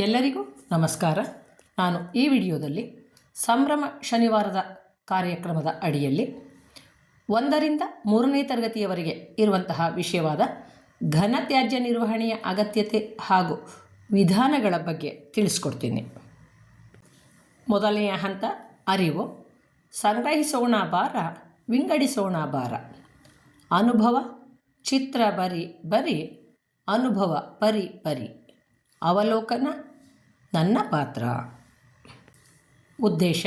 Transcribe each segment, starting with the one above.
ಎಲ್ಲರಿಗೂ ನಮಸ್ಕಾರ. ನಾನು ಈ ವಿಡಿಯೋದಲ್ಲಿ ಸಂಭ್ರಮ ಶನಿವಾರದ ಕಾರ್ಯಕ್ರಮದ ಅಡಿಯಲ್ಲಿ ಒಂದರಿಂದ ಮೂರನೇ ತರಗತಿಯವರೆಗೆ ಇರುವಂತಹ ವಿಷಯವಾದ ಘನತ್ಯಾಜ್ಯ ನಿರ್ವಹಣೆಯ ಅಗತ್ಯತೆ ಹಾಗೂ ವಿಧಾನಗಳ ಬಗ್ಗೆ ತಿಳಿಸ್ಕೊಡ್ತೀನಿ. ಮೊದಲನೆಯ ಹಂತ, ಅರಿವು. ಸಂಗ್ರಹಿಸೋಣ ಬಾರ ವಿಂಗಡಿಸೋಣ ಬಾರ ಅನುಭವ, ಚಿತ್ರ ಬರಿ ಬರಿ, ಅನುಭವ ಪರಿ ಪರಿ ಅವಲೋಕನ ನನ್ನ ಪಾತ್ರ. ಉದ್ದೇಶ,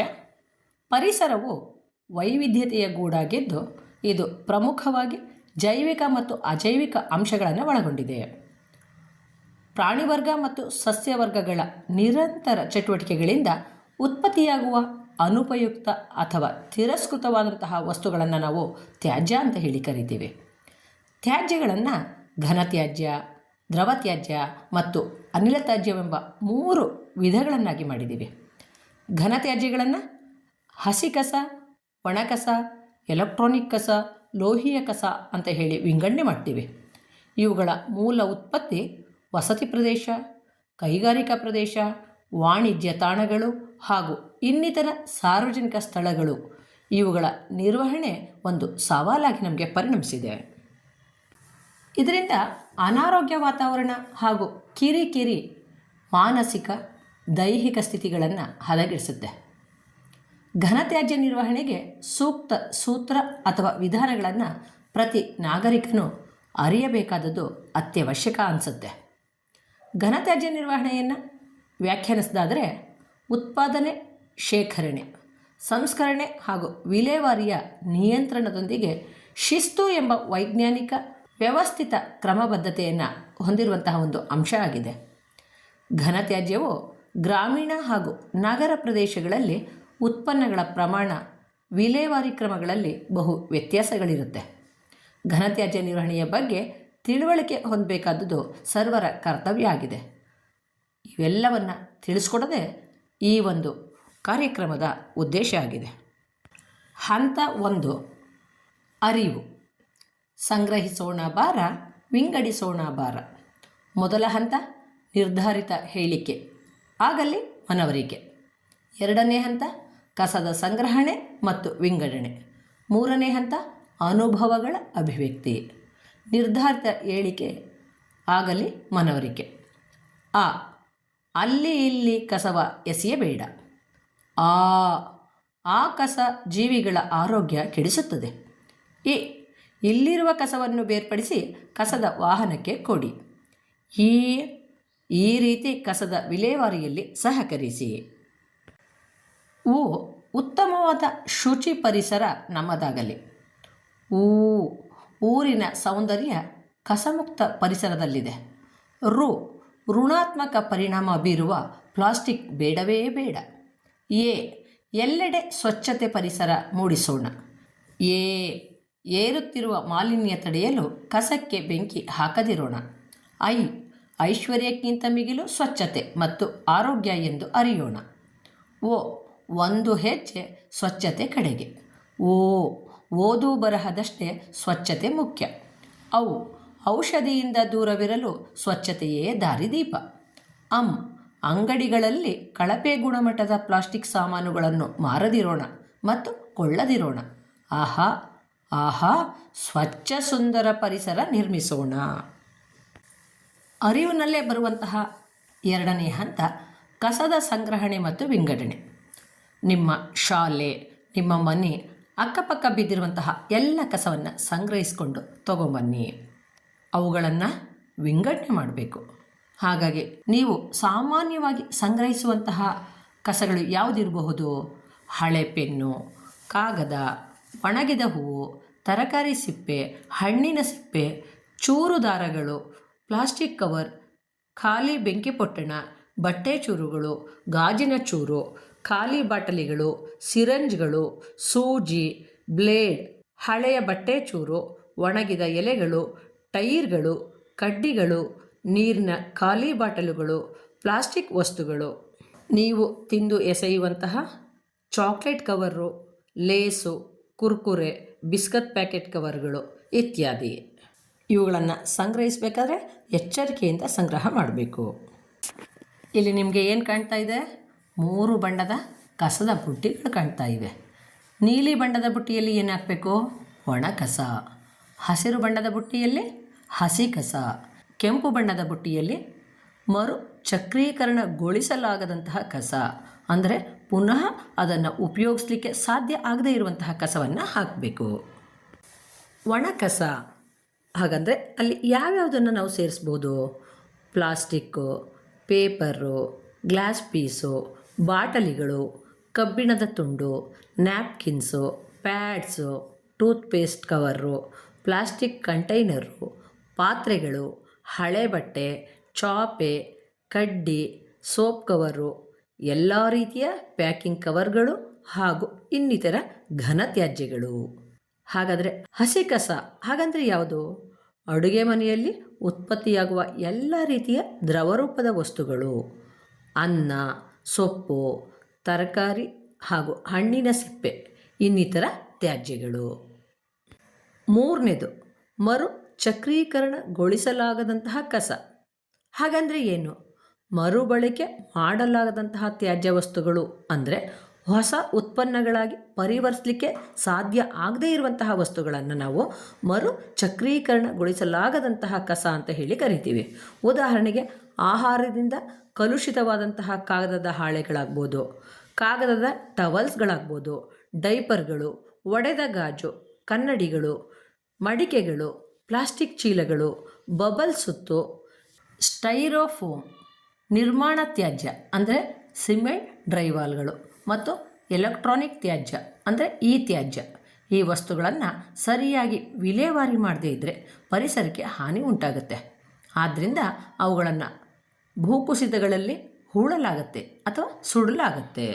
ಪರಿಸರವು ವೈವಿಧ್ಯತೆಯ ಗೂಡಾಗಿದ್ದು ಇದು ಪ್ರಮುಖವಾಗಿ ಜೈವಿಕ ಮತ್ತು ಅಜೈವಿಕ ಅಂಶಗಳನ್ನು ಒಳಗೊಂಡಿದೆ. ಪ್ರಾಣಿವರ್ಗ ಮತ್ತು ಸಸ್ಯವರ್ಗಗಳ ನಿರಂತರ ಚಟುವಟಿಕೆಗಳಿಂದ ಉತ್ಪತ್ತಿಯಾಗುವ ಅನುಪಯುಕ್ತ ಅಥವಾ ತಿರಸ್ಕೃತವಾದಂತಹ ವಸ್ತುಗಳನ್ನು ನಾವು ತ್ಯಾಜ್ಯ ಅಂತ ಹೇಳಿ ಕರಿತೀವಿ. ತ್ಯಾಜ್ಯಗಳನ್ನು ಘನತ್ಯಾಜ್ಯ ದ್ರವ ತ್ಯಾಜ್ಯ ಮತ್ತು ಅನಿಲ ತ್ಯಾಜ್ಯವೆಂಬ ಮೂರು ವಿಧಗಳನ್ನಾಗಿ ಮಾಡಿದ್ದೀವಿ. ಘನ ತ್ಯಾಜ್ಯಗಳನ್ನು ಹಸಿ ಕಸ ಒಣಕಸ ಎಲೆಕ್ಟ್ರಾನಿಕ್ ಕಸ, ಲೋಹೀಯ ಕಸ ಅಂತ ಹೇಳಿ ವಿಂಗಡಣೆ ಮಾಡ್ತೀವಿ. ಇವುಗಳ ಮೂಲ ಉತ್ಪತ್ತಿ ವಸತಿ ಪ್ರದೇಶ, ಕೈಗಾರಿಕಾ ಪ್ರದೇಶ, ವಾಣಿಜ್ಯ ತಾಣಗಳು ಹಾಗೂ ಇನ್ನಿತರ ಸಾರ್ವಜನಿಕ ಸ್ಥಳಗಳು. ಇವುಗಳ ನಿರ್ವಹಣೆ ಒಂದು ಸವಾಲಾಗಿ ನಮಗೆ ಪರಿಣಮಿಸಿದೆ. ಇದರಿಂದ ಅನಾರೋಗ್ಯ ವಾತಾವರಣ ಹಾಗೂ ಕಿರಿಕಿರಿ ಮಾನಸಿಕ, ದೈಹಿಕ ಸ್ಥಿತಿಗಳನ್ನು ಹದಗೆಡಿಸುತ್ತೆ. ಘನತ್ಯಾಜ್ಯ ನಿರ್ವಹಣೆಗೆ ಸೂಕ್ತ ಸೂತ್ರ ಅಥವಾ ವಿಧಾನಗಳನ್ನು ಪ್ರತಿ ನಾಗರಿಕನು ಅರಿಯಬೇಕಾದದ್ದು ಅತ್ಯವಶ್ಯಕ ಅನಿಸುತ್ತೆ. ಘನತ್ಯಾಜ್ಯ ನಿರ್ವಹಣೆಯನ್ನು ವ್ಯಾಖ್ಯಾನಿಸೋದಾದರೆ ಉತ್ಪಾದನೆ, ಶೇಖರಣೆ, ಸಂಸ್ಕರಣೆ ಹಾಗೂ ವಿಲೇವಾರಿಯ ನಿಯಂತ್ರಣದೊಂದಿಗೆ ಶಿಸ್ತು ಎಂಬ ವೈಜ್ಞಾನಿಕ ವ್ಯವಸ್ಥಿತ ಕ್ರಮಬದ್ಧತೆಯನ್ನು ಹೊಂದಿರುವಂತಹ ಒಂದು ಅಂಶ ಆಗಿದೆ. ಘನತ್ಯಾಜ್ಯವು ಗ್ರಾಮೀಣ ಹಾಗೂ ನಗರ ಪ್ರದೇಶಗಳಲ್ಲಿ ಉತ್ಪನ್ನಗಳ ಪ್ರಮಾಣ, ವಿಲೇವಾರಿ ಕ್ರಮಗಳಲ್ಲಿ ಬಹು ವ್ಯತ್ಯಾಸಗಳಿರುತ್ತೆ. ಘನತ್ಯಾಜ್ಯ ನಿರ್ವಹಣೆಯ ಬಗ್ಗೆ ತಿಳುವಳಿಕೆ ಹೊಂದಬೇಕಾದದ್ದು ಸರ್ವರ ಕರ್ತವ್ಯ ಆಗಿದೆ. ಇವೆಲ್ಲವನ್ನು ತಿಳಿಸ್ಕೊಡದೆ ಈ ಒಂದು ಕಾರ್ಯಕ್ರಮದ ಉದ್ದೇಶ ಆಗಿದೆ. ಹಂತ ಒಂದು, ಅರಿವು. ಸಂಗ್ರಹಿಸೋಣ ಬಾರ ವಿಂಗಡಿಸೋಣ ಬಾರ ಮೊದಲ ಹಂತ, ನಿರ್ಧಾರಿತ ಹೇಳಿಕೆ. ಆಗಲಿ ಮನವರಿಕೆ. ಎರಡನೇ ಹಂತ, ಕಸದ ಸಂಗ್ರಹಣೆ ಮತ್ತು ವಿಂಗಡಣೆ. ಮೂರನೇ ಹಂತ, ಅನುಭವಗಳ ಅಭಿವ್ಯಕ್ತಿ. ನಿರ್ಧಾರಿತ ಹೇಳಿಕೆ, ಆಗಲಿ ಮನವರಿಕೆ. ಆ, ಅಲ್ಲಿ ಇಲ್ಲಿ ಕಸವ ಎಸೆಯಬೇಡ. ಆ ಆ ಕಸ ಜೀವಿಗಳ ಆರೋಗ್ಯ ಕೆಡಿಸುತ್ತದೆ. ಎ ಇಲ್ಲಿರುವ ಕಸವನ್ನು ಬೇರ್ಪಡಿಸಿ ಕಸದ ವಾಹನಕ್ಕೆ ಕೊಡಿ. ಈ ಈ ರೀತಿ ಕಸದ ವಿಲೇವಾರಿಯಲ್ಲಿ ಸಹಕರಿಸಿ. ಉ ಉತ್ತಮವಾದ ಶುಚಿ ಪರಿಸರ ನಮ್ಮದಾಗಲಿ. ಊ, ಊರಿನ ಸೌಂದರ್ಯ ಕಸಮುಕ್ತ ಪರಿಸರದಲ್ಲಿದೆ. ರು, ಋಣಾತ್ಮಕ ಪರಿಣಾಮ ಬೀರುವ ಪ್ಲಾಸ್ಟಿಕ್ ಬೇಡವೇ ಬೇಡ. ಎ, ಎಲ್ಲೆಡೆ ಸ್ವಚ್ಛತೆ ಪರಿಸರ ಮೂಡಿಸೋಣ. ಎ ಏರುತ್ತಿರುವ ಮಾಲಿನ್ಯ ತಡೆಯಲು ಕಸಕ್ಕೆ ಬೆಂಕಿ ಹಾಕದಿರೋಣ. ಐ, ಐಶ್ವರ್ಯಕ್ಕಿಂತ ಮಿಗಿಲು ಸ್ವಚ್ಛತೆ ಮತ್ತು ಆರೋಗ್ಯ ಎಂದು ಅರಿಯೋಣ. ಓ, ಒಂದು ಹೆಜ್ಜೆ ಸ್ವಚ್ಛತೆ ಕಡೆಗೆ. ಓ, ಓದು ಬರಹದಷ್ಟೇ ಸ್ವಚ್ಛತೆ ಮುಖ್ಯ. ಅವು ಔಷಧಿಯಿಂದ ದೂರವಿರಲು ಸ್ವಚ್ಛತೆಯೇ ದಾರಿದೀಪ. ಅಂ, ಅಂಗಡಿಗಳಲ್ಲಿ ಕಳಪೆ ಗುಣಮಟ್ಟದ ಪ್ಲಾಸ್ಟಿಕ್ ಸಾಮಾನುಗಳನ್ನು ಮಾರದಿರೋಣ ಮತ್ತು ಕೊಳ್ಳದಿರೋಣ. ಆಹಾ ಆಹಾ, ಸ್ವಚ್ಛ ಸುಂದರ ಪರಿಸರ ನಿರ್ಮಿಸೋಣ. ಅರಿವಿನಲ್ಲೇ ಬರುವಂತಹ ಎರಡನೇ ಹಂತ, ಕಸದ ಸಂಗ್ರಹಣೆ ಮತ್ತು ವಿಂಗಡಣೆ. ನಿಮ್ಮ ಶಾಲೆ, ನಿಮ್ಮ ಮನೆ, ಅಕ್ಕಪಕ್ಕ ಬಿದ್ದಿರುವಂತಹ ಎಲ್ಲ ಕಸವನ್ನು ಸಂಗ್ರಹಿಸಿಕೊಂಡು ತಗೊಂಬನ್ನಿ. ಅವುಗಳನ್ನು ವಿಂಗಡಣೆ ಮಾಡಬೇಕು. ಹಾಗಾಗಿ ನೀವು ಸಾಮಾನ್ಯವಾಗಿ ಸಂಗ್ರಹಿಸುವಂತಹ ಕಸಗಳು ಯಾವುದಿರಬಹುದು? ಹಳೆ ಪೆನ್ನು, ಕಾಗದ ಒಣಗಿದ ಹೂವು, ತರಕಾರಿ ಸಿಪ್ಪೆ, ಹಣ್ಣಿನ ಸಿಪ್ಪೆ, ಚೂರು ದಾರಗಳು, ಪ್ಲಾಸ್ಟಿಕ್ ಕವರ್, ಖಾಲಿ ಬೆಂಕಿ ಪೊಟ್ಟಣ, ಬಟ್ಟೆ ಚೂರುಗಳು, ಗಾಜಿನ ಚೂರು, ಖಾಲಿ ಬಾಟಲಿಗಳು, ಸಿರಂಜ್ಗಳು, ಸೂಜಿ, ಬ್ಲೇಡ್, ಹಳೆಯ ಬಟ್ಟೆ ಚೂರು, ಒಣಗಿದ ಎಲೆಗಳು, ಟೈರ್ಗಳು, ಕಡ್ಡಿಗಳು, ನೀರಿನ ಖಾಲಿ ಬಾಟಲುಗಳು, ಪ್ಲಾಸ್ಟಿಕ್ ವಸ್ತುಗಳು. ನೀವು ತಿಂದು ಎಸೆಯುವಂತಹ ಚಾಕ್ಲೇಟ್ ಕವರು, ಲೇಸು ಕುರ್ಕುರೆ, ಬಿಸ್ಕತ್ ಪ್ಯಾಕೆಟ್ ಕವರ್ಗಳು ಇತ್ಯಾದಿ. ಇವುಗಳನ್ನು ಸಂಗ್ರಹಿಸಬೇಕಾದ್ರೆ ಎಚ್ಚರಿಕೆಯಿಂದ ಸಂಗ್ರಹ ಮಾಡಬೇಕು. ಇಲ್ಲಿ ನಿಮಗೆ ಏನು ಕಾಣ್ತಾ ಇದೆ? ಮೂರು ಬಣ್ಣದ ಕಸದ ಬುಟ್ಟಿಗಳು ಕಾಣ್ತಾ ಇವೆ. ನೀಲಿ ಬಣ್ಣದ ಬುಟ್ಟಿಯಲ್ಲಿ ಏನು ಒಣ ಕಸ. ಹಸಿರು ಬಣ್ಣದ ಬುಟ್ಟಿಯಲ್ಲಿ ಹಸಿ ಕಸ. ಕೆಂಪು ಬಣ್ಣದ ಬುಟ್ಟಿಯಲ್ಲಿ ಮರು ಚಕ್ರೀಕರಣಗೊಳಿಸಲಾಗದಂತಹ ಕಸ. ಅಂದರೆ ಪುನಃ ಅದನ್ನು ಉಪಯೋಗಿಸ್ಲಿಕ್ಕೆ ಸಾಧ್ಯ ಆಗದೇ ಇರುವಂತಹ ಕಸವನ್ನು ಹಾಕಬೇಕು. ಒಣ ಕಸ ಹಾಗಂದರೆ ಅಲ್ಲಿ ಯಾವ್ಯಾವುದನ್ನು ನಾವು ಸೇರಿಸ್ಬೋದು? ಪ್ಲಾಸ್ಟಿಕ್ಕು ಪೇಪರು, ಗ್ಲಾಸ್ ಪೀಸು, ಬಾಟಲಿಗಳು, ಕಬ್ಬಿಣದ ತುಂಡು, napkins, pads, toothpaste cover, plastic container, ಪಾತ್ರೆಗಳು ಹಳೆ ಬಟ್ಟೆ ಚಾಪೆ ಕಡ್ಡಿ, ಸೋಪ್ ಕವರು, ಎಲ್ಲ ರೀತಿಯ ಪ್ಯಾಕಿಂಗ್ ಕವರ್ಗಳು ಹಾಗೂ ಇನ್ನಿತರ ಘನ ತ್ಯಾಜ್ಯಗಳು. ಹಾಗಾದರೆ ಹಸಿ ಕಸ ಹಾಗಂದರೆ ಯಾವುದು? ಅಡುಗೆ ಮನೆಯಲ್ಲಿ ಉತ್ಪತ್ತಿಯಾಗುವ ಎಲ್ಲ ರೀತಿಯ ದ್ರವರೂಪದ ವಸ್ತುಗಳು. ಅನ್ನ, ಸೊಪ್ಪು, ತರಕಾರಿ ಹಾಗೂ ಹಣ್ಣಿನ ಸಿಪ್ಪೆ, ಇನ್ನಿತರ ತ್ಯಾಜ್ಯಗಳು. ಮೂರನೇದು ಮರು ಚಕ್ರೀಕರಣಗೊಳಿಸಲಾಗದಂತಹ ಕಸ. ಹಾಗಂದರೆ ಏನು? ಮರುಬಳಕೆ ಮಾಡಲಾಗದಂತಹ ತ್ಯಾಜ್ಯ ವಸ್ತುಗಳು ಅಂದರೆ ಹೊಸ ಉತ್ಪನ್ನಗಳಾಗಿ ಪರಿವರ್ತಿಸಲಿಕ್ಕೆ ಸಾಧ್ಯ ಆಗದೇ ಇರುವಂತಹ ವಸ್ತುಗಳನ್ನು ನಾವು ಮರು ಚಕ್ರೀಕರಣಗೊಳಿಸಲಾಗದಂತಹ ಕಸ ಅಂತ ಹೇಳಿ ಕರಿತೀವಿ. ಉದಾಹರಣೆಗೆ ಆಹಾರದಿಂದ ಕಲುಷಿತವಾದಂತಹ ಕಾಗದದ ಹಾಳೆಗಳಾಗ್ಬೋದು, ಕಾಗದದ ಟವಲ್ಸ್ಗಳಾಗ್ಬೋದು, ಡೈಪರ್ಗಳು, ಒಡೆದ ಗಾಜು, ಕನ್ನಡಿಗಳು, ಮಡಿಕೆಗಳು, ಪ್ಲಾಸ್ಟಿಕ್ ಚೀಲಗಳು, ಬಬಲ್ ಸುತ್ತು, ಸ್ಟೈರೋಫೋಮ್ ನಿರ್ಮಾಣ ತ್ಯಾಜ್ಯ, ಅಂದರೆ ಸಿಮೆಂಟ್ ಡ್ರೈವಾಲ್ಗಳು ಮತ್ತು ಎಲೆಕ್ಟ್ರಾನಿಕ್ ತ್ಯಾಜ್ಯ, ಅಂದರೆ ಈ ತ್ಯಾಜ್ಯ. ಈ ವಸ್ತುಗಳನ್ನು ಸರಿಯಾಗಿ ವಿಲೇವಾರಿ ಮಾಡದೇ ಇದ್ದರೆ ಪರಿಸರಕ್ಕೆ ಹಾನಿ ಉಂಟಾಗುತ್ತೆ. ಆದ್ದರಿಂದ ಅವುಗಳನ್ನು ಭೂಕುಸಿತಗಳಲ್ಲಿ ಹೂಳಲಾಗುತ್ತೆ ಅಥವಾ ಸುಡಲಾಗತ್ತೆ.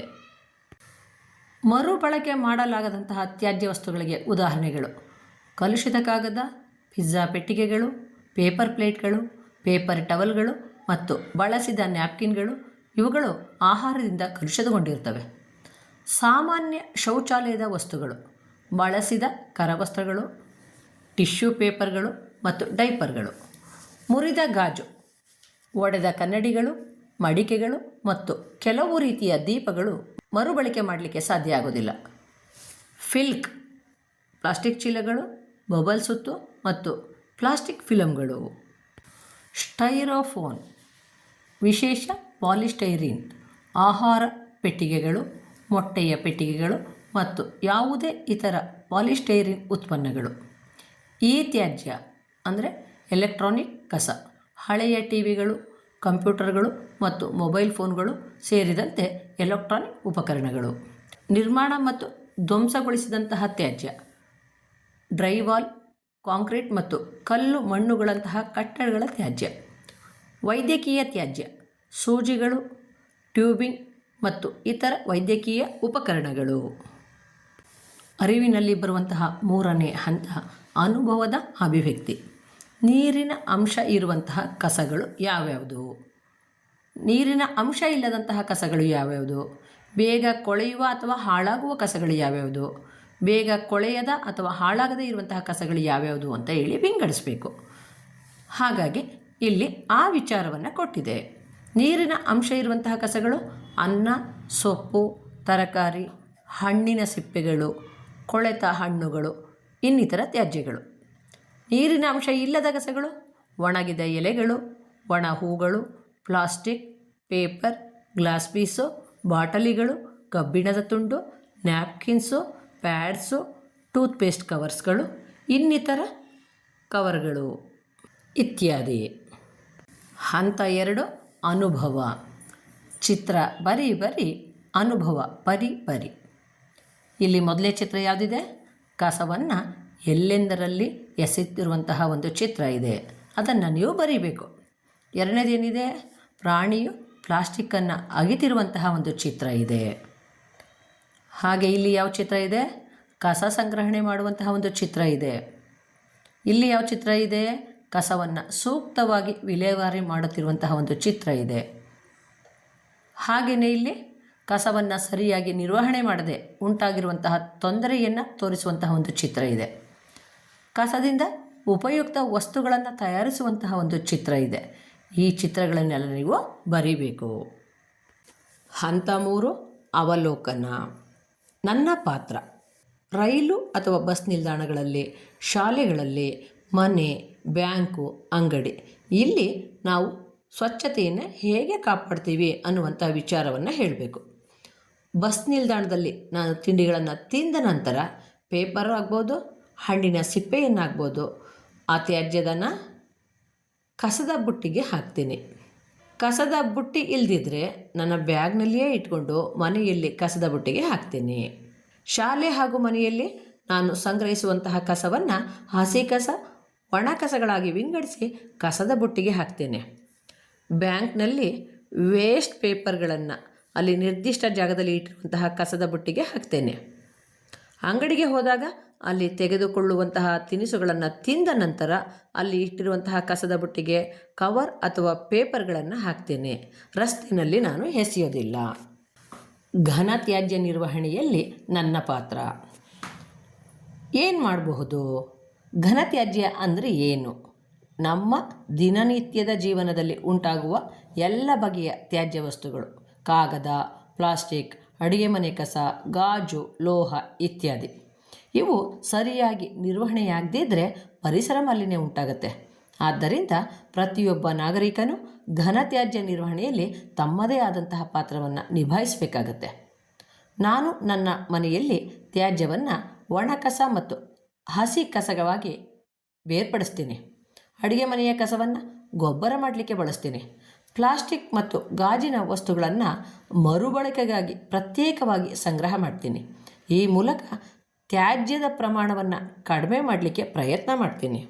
ಮರುಬಳಕೆ ಮಾಡಲಾಗದಂತಹ ತ್ಯಾಜ್ಯ ವಸ್ತುಗಳಿಗೆ ಉದಾಹರಣೆಗಳು. ಕಲುಷಿತ ಕಾಗದ, ಪಿಜ್ಜಾ ಪೆಟ್ಟಿಗೆಗಳು, ಪೇಪರ್ ಪ್ಲೇಟ್ಗಳು, ಪೇಪರ್ ಟವಲ್ಗಳು ಮತ್ತು ಬಳಸಿದ ನ್ಯಾಪ್ಕಿನ್ಗಳು ಇವುಗಳು ಆಹಾರದಿಂದ ಕಲುಷಿತಗೊಂಡಿರ್ತವೆ ಸಾಮಾನ್ಯ ಶೌಚಾಲಯದ ವಸ್ತುಗಳು, ಬಳಸಿದ ಕರವಸ್ತ್ರಗಳು, ಟಿಶ್ಯೂ ಪೇಪರ್ಗಳು ಮತ್ತು ಡೈಪರ್ಗಳು, ಮುರಿದ ಗಾಜು, ಒಡೆದ ಕನ್ನಡಿಗಳು, ಮಡಿಕೆಗಳು ಮತ್ತು ಕೆಲವು ರೀತಿಯ ದೀಪಗಳು ಮರುಬಳಕೆ ಮಾಡಲಿಕ್ಕೆ ಸಾಧ್ಯ ಆಗೋದಿಲ್ಲ ಫಿಲ್ಕ್, ಪ್ಲಾಸ್ಟಿಕ್ ಚೀಲಗಳು, ಬಬಲ್ ಸುತ್ತು ಮತ್ತು ಪ್ಲಾಸ್ಟಿಕ್ ಫಿಲಮ್ಗಳು ಸ್ಟೈರೋಫೋನ್ ವಿಶೇಷ ಪಾಲಿಸ್ಟೈರಿನ್, ಆಹಾರ ಪೆಟ್ಟಿಗೆಗಳು, ಮೊಟ್ಟೆಯ ಪೆಟ್ಟಿಗೆಗಳು ಮತ್ತು ಯಾವುದೇ ಇತರ ಪಾಲಿಸ್ಟೈರಿನ್ ಉತ್ಪನ್ನಗಳು. ಈ ತ್ಯಾಜ್ಯ ಅಂದರೆ ಎಲೆಕ್ಟ್ರಾನಿಕ್ ಕಸ, ಹಳೆಯ ಟಿ ವಿಗಳು ಕಂಪ್ಯೂಟರ್ಗಳು ಮತ್ತು ಮೊಬೈಲ್ ಫೋನ್ಗಳು ಸೇರಿದಂತೆ ಎಲೆಕ್ಟ್ರಾನಿಕ್ ಉಪಕರಣಗಳು. ನಿರ್ಮಾಣ ಮತ್ತು ಧ್ವಂಸಗೊಳಿಸಿದಂತಹ ತ್ಯಾಜ್ಯ, ಡ್ರೈವಾಲ್, ಕಾಂಕ್ರೀಟ್ ಮತ್ತು ಕಲ್ಲು ಮಣ್ಣುಗಳಂತಹ ಕಟ್ಟಡಗಳ ತ್ಯಾಜ್ಯ. ವೈದ್ಯಕೀಯ ತ್ಯಾಜ್ಯ, ಸೂಜಿಗಳು, ಟ್ಯೂಬಿಂಗ್ ಮತ್ತು ಇತರ ವೈದ್ಯಕೀಯ ಉಪಕರಣಗಳು. ಅರಿವಿನಲ್ಲಿ ಬರುವಂತಹ ಮೂರನೇ ಹಂತ, ಅನುಭವದ ಅಭಿವ್ಯಕ್ತಿ. ನೀರಿನ ಅಂಶ ಇರುವಂತಹ ಕಸಗಳು ಯಾವ್ಯಾವುದು? ನೀರಿನ ಅಂಶ ಇಲ್ಲದಂತಹ ಕಸಗಳು ಯಾವ್ಯಾವುದು? ಬೇಗ ಕೊಳೆಯುವ ಅಥವಾ ಹಾಳಾಗುವ ಕಸಗಳು ಯಾವ್ಯಾವುದು? ಬೇಗ ಕೊಳೆಯದ ಅಥವಾ ಹಾಳಾಗದೇ ಇರುವಂತಹ ಕಸಗಳು ಯಾವ್ಯಾವುದು ಅಂತ ಹೇಳಿ ವಿಂಗಡಿಸಬೇಕು. ಹಾಗಾಗಿ ಇಲ್ಲಿ ಆ ವಿಚಾರವನ್ನು ಕೊಟ್ಟಿದೆ. ನೀರಿನ ಅಂಶ ಇರುವಂತಹ ಕಸಗಳು, ಅನ್ನ, ಸೊಪ್ಪು, ತರಕಾರಿ, ಹಣ್ಣಿನ ಸಿಪ್ಪೆಗಳು, ಕೊಳೆತ ಹಣ್ಣುಗಳು, ಇನ್ನಿತರ ತ್ಯಾಜ್ಯಗಳು. ನೀರಿನ ಅಂಶ ಇಲ್ಲದ ಕಸಗಳು, ಒಣಗಿದ ಎಲೆಗಳು, ಒಣ ಹೂಗಳು, ಪ್ಲಾಸ್ಟಿಕ್, ಪೇಪರ್, ಗ್ಲಾಸ್ ಪೀಸು, ಬಾಟಲಿಗಳು, ಕಬ್ಬಿಣದ ತುಂಡು, ನ್ಯಾಪ್ಕಿನ್ಸು, ಪ್ಯಾಡ್ಸು, ಟೂತ್ಪೇಸ್ಟ್ ಕವರ್ಸ್ಗಳು, ಇನ್ನಿತರ ಕವರ್ಗಳು ಇತ್ಯಾದಿ. ಹಂತ ಎರಡು, ಅನುಭವ. ಚಿತ್ರ, ಬರಿ ಬರಿ, ಅನುಭವ, ಪರಿ ಪರಿ. ಇಲ್ಲಿ ಮೊದಲೇ ಚಿತ್ರ ಯಾವುದಿದೆ? ಕಸವನ್ನು ಎಲ್ಲೆಂದರಲ್ಲಿ ಎಸೆತಿರುವಂತಹ ಒಂದು ಚಿತ್ರ ಇದೆ. ಅದನ್ನು ನೀವು ಬರೀಬೇಕು. ಎರಡನೇದೇನಿದೆ? ಪ್ರಾಣಿಯು ಪ್ಲಾಸ್ಟಿಕ್ಕನ್ನು ಅಗಿತಿರುವಂತಹ ಒಂದು ಚಿತ್ರ ಇದೆ. ಹಾಗೆ ಇಲ್ಲಿ ಯಾವ ಚಿತ್ರ ಇದೆ? ಕಸ ಸಂಗ್ರಹಣೆ ಮಾಡುವಂತಹ ಒಂದು ಚಿತ್ರ ಇದೆ. ಇಲ್ಲಿ ಯಾವ ಚಿತ್ರ ಇದೆ? ಕಸವನ್ನು ಸೂಕ್ತವಾಗಿ ವಿಲೇವಾರಿ ಮಾಡುತ್ತಿರುವಂತಹ ಒಂದು ಚಿತ್ರ ಇದೆ. ಹಾಗೆಯೇ ಇಲ್ಲಿ ಕಸವನ್ನು ಸರಿಯಾಗಿ ನಿರ್ವಹಣೆ ಮಾಡದೆ ಉಂಟಾಗಿರುವಂತಹ ತೊಂದರೆಯನ್ನು ತೋರಿಸುವಂತಹ ಒಂದು ಚಿತ್ರ ಇದೆ. ಕಸದಿಂದ ಉಪಯುಕ್ತ ವಸ್ತುಗಳನ್ನು ತಯಾರಿಸುವಂತಹ ಒಂದು ಚಿತ್ರ ಇದೆ. ಈ ಚಿತ್ರಗಳನ್ನೆಲ್ಲ ನೀವು ಬರೀಬೇಕು. ಹಂತ ಮೂರು, ಅವಲೋಕನ. ನನ್ನ ಪಾತ್ರ. ರೈಲು ಅಥವಾ ಬಸ್ ನಿಲ್ದಾಣಗಳಲ್ಲಿ, ಶಾಲೆಗಳಲ್ಲಿ ಮನೆ ಬ್ಯಾಂಕು, ಅಂಗಡಿ. ಇಲ್ಲಿ ನಾವು ಸ್ವಚ್ಛತೆಯನ್ನು ಹೇಗೆ ಕಾಪಾಡ್ತೀವಿ ಅನ್ನುವಂಥ ವಿಚಾರವನ್ನು ಹೇಳಬೇಕು. ಬಸ್ ನಿಲ್ದಾಣದಲ್ಲಿ ನಾನು ತಿಂಡಿಗಳನ್ನು ತಿಂದ ನಂತರ ಪೇಪರ್ ಆಗ್ಬೋದು, ಹಣ್ಣಿನ ಸಿಪ್ಪೆಯನ್ನಾಗ್ಬೋದು ಆ ತ್ಯಾಜ್ಯದನ್ನು ಕಸದ ಬುಟ್ಟಿಗೆ ಹಾಕ್ತೀನಿ. ಕಸದ ಬುಟ್ಟಿ ಇಲ್ದಿದ್ರೆ ನನ್ನ ಬ್ಯಾಗ್ನಲ್ಲಿಯೇ ಇಟ್ಕೊಂಡು ಮನೆಯಲ್ಲಿ ಕಸದ ಬುಟ್ಟಿಗೆ ಹಾಕ್ತೀನಿ. ಶಾಲೆ ಹಾಗೂ ಮನೆಯಲ್ಲಿ ನಾನು ಸಂಗ್ರಹಿಸುವಂತಹ ಕಸವನ್ನು ಹಸಿ ಕಸ ಒಣ ಕಸಗಳಾಗಿ ವಿಂಗಡಿಸಿ ಕಸದ ಬುಟ್ಟಿಗೆ ಹಾಕ್ತೇನೆ. ಬ್ಯಾಂಕ್ನಲ್ಲಿ ವೇಸ್ಟ್ ಪೇಪರ್ಗಳನ್ನು ಅಲ್ಲಿ ನಿರ್ದಿಷ್ಟ ಜಾಗದಲ್ಲಿ ಇಟ್ಟಿರುವಂತಹ ಕಸದ ಬುಟ್ಟಿಗೆ ಹಾಕ್ತೇನೆ. ಅಂಗಡಿಗೆ ಹೋದಾಗ ಅಲ್ಲಿ ತೆಗೆದುಕೊಳ್ಳುವಂತಹ ತಿನಿಸುಗಳನ್ನು ತಿಂದ ನಂತರ ಅಲ್ಲಿ ಇಟ್ಟಿರುವಂತಹ ಕಸದ ಬುಟ್ಟಿಗೆ ಕವರ್ ಅಥವಾ ಪೇಪರ್ಗಳನ್ನು ಹಾಕ್ತೇನೆ. ರಸ್ತೆಯಲ್ಲಿ ನಾನು ಎಸೆಯೋದಿಲ್ಲ. ಘನ ತ್ಯಾಜ್ಯ ನಿರ್ವಹಣೆಯಲ್ಲಿ ನನ್ನ ಪಾತ್ರ. ಏನು ಮಾಡಬಹುದು? ಘನತ್ಯಾಜ್ಯ ಅಂದರೆ ಏನು? ನಮ್ಮ ದಿನನಿತ್ಯದ ಜೀವನದಲ್ಲಿ ಉಂಟಾಗುವ ಎಲ್ಲ ಬಗೆಯ ತ್ಯಾಜ್ಯ ವಸ್ತುಗಳು. ಕಾಗದ, ಪ್ಲಾಸ್ಟಿಕ್, ಅಡುಗೆ ಮನೆ ಕಸ, ಗಾಜು, ಲೋಹ ಇತ್ಯಾದಿ. ಇವು ಸರಿಯಾಗಿ ನಿರ್ವಹಣೆಯಾಗದೇ ಇದ್ದರೆ ಪರಿಸರ ಮಾಲಿನ್ಯ ಉಂಟಾಗುತ್ತೆ. ಆದ್ದರಿಂದ ಪ್ರತಿಯೊಬ್ಬ ನಾಗರಿಕನು ಘನತ್ಯಾಜ್ಯ ನಿರ್ವಹಣೆಯಲ್ಲಿ ತಮ್ಮದೇ ಆದಂತಹ ಪಾತ್ರವನ್ನು ನಿಭಾಯಿಸಬೇಕಾಗತ್ತೆ. ನಾನು ನನ್ನ ಮನೆಯಲ್ಲಿ ತ್ಯಾಜ್ಯವನ್ನು ಒಣಕಸ ಮತ್ತು ಹಸಿ ಕಸಗವಾಗಿ ಬೇರ್ಪಡಿಸ್ತೀನಿ. ಅಡುಗೆ ಮನೆಯ ಕಸವನ್ನು ಗೊಬ್ಬರ ಮಾಡಲಿಕ್ಕೆ ಬಳಸ್ತೀನಿ. ಪ್ಲಾಸ್ಟಿಕ್ ಮತ್ತು ಗಾಜಿನ ವಸ್ತುಗಳನ್ನು ಮರುಬಳಕೆಗಾಗಿ ಪ್ರತ್ಯೇಕವಾಗಿ ಸಂಗ್ರಹ ಮಾಡ್ತೀನಿ. ಈ ಮೂಲಕ ತ್ಯಾಜ್ಯದ ಪ್ರಮಾಣವನ್ನು ಕಡಿಮೆ ಮಾಡಲಿಕ್ಕೆ ಪ್ರಯತ್ನ ಮಾಡ್ತೀನಿ.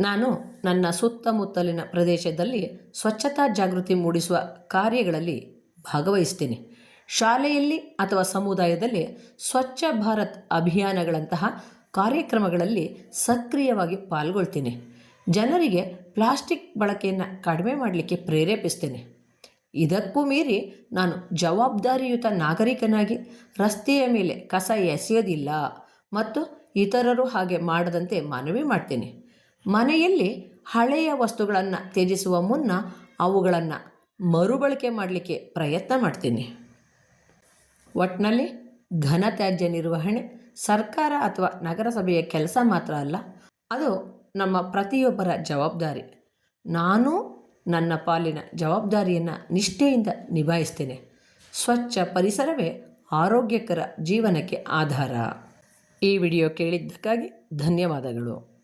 ನಾನು ನನ್ನ ಸುತ್ತಮುತ್ತಲಿನ ಪ್ರದೇಶದಲ್ಲಿ ಸ್ವಚ್ಛತಾ ಜಾಗೃತಿ ಮೂಡಿಸುವ ಕಾರ್ಯಗಳಲ್ಲಿ ಭಾಗವಹಿಸ್ತೀನಿ. ಶಾಲೆಯಲ್ಲಿ ಅಥವಾ ಸಮುದಾಯದಲ್ಲಿ ಸ್ವಚ್ಛ ಭಾರತ್ ಅಭಿಯಾನಗಳಂತಹ ಕಾರ್ಯಕ್ರಮಗಳಲ್ಲಿ ಸಕ್ರಿಯವಾಗಿ ಪಾಲ್ಗೊಳ್ತೀನಿ. ಜನರಿಗೆ ಪ್ಲಾಸ್ಟಿಕ್ ಬಳಕೆಯನ್ನು ಕಡಿಮೆ ಮಾಡಲಿಕ್ಕೆ ಪ್ರೇರೇಪಿಸ್ತೇನೆ. ಇದಕ್ಕೂ ಮೀರಿ ನಾನು ಜವಾಬ್ದಾರಿಯುತ ನಾಗರಿಕನಾಗಿ ರಸ್ತೆಯ ಮೇಲೆ ಕಸ ಎಸೆಯೋದಿಲ್ಲ ಮತ್ತು ಇತರರು ಹಾಗೆ ಮಾಡದಂತೆ ಮನವಿ ಮಾಡ್ತೇನೆ. ಮನೆಯಲ್ಲಿ ಹಳೆಯ ವಸ್ತುಗಳನ್ನು ತ್ಯಜಿಸುವ ಮುನ್ನ ಅವುಗಳನ್ನು ಮರುಬಳಕೆ ಮಾಡಲಿಕ್ಕೆ ಪ್ರಯತ್ನ ಮಾಡ್ತೀನಿ. ಒಟ್ಟಿನಲ್ಲಿ ಘನತ್ಯಾಜ್ಯ ನಿರ್ವಹಣೆ, ಸರ್ಕಾರ ಅಥವಾ ನಗರಸಭೆಯ ಕೆಲಸ ಮಾತ್ರ ಅಲ್ಲ, ಅದು ನಮ್ಮ ಪ್ರತಿಯೊಬ್ಬರ ಜವಾಬ್ದಾರಿ. ನಾನು ನನ್ನ ಪಾಲಿನ ಜವಾಬ್ದಾರಿಯನ್ನು ನಿಷ್ಠೆಯಿಂದ ನಿಭಾಯಿಸ್ತೇನೆ. ಸ್ವಚ್ಛ ಪರಿಸರವೇ ಆರೋಗ್ಯಕರ ಜೀವನಕ್ಕೆ ಆಧಾರ. ಈ ವಿಡಿಯೋ ಕೇಳಿದ್ದಕ್ಕಾಗಿ ಧನ್ಯವಾದಗಳು.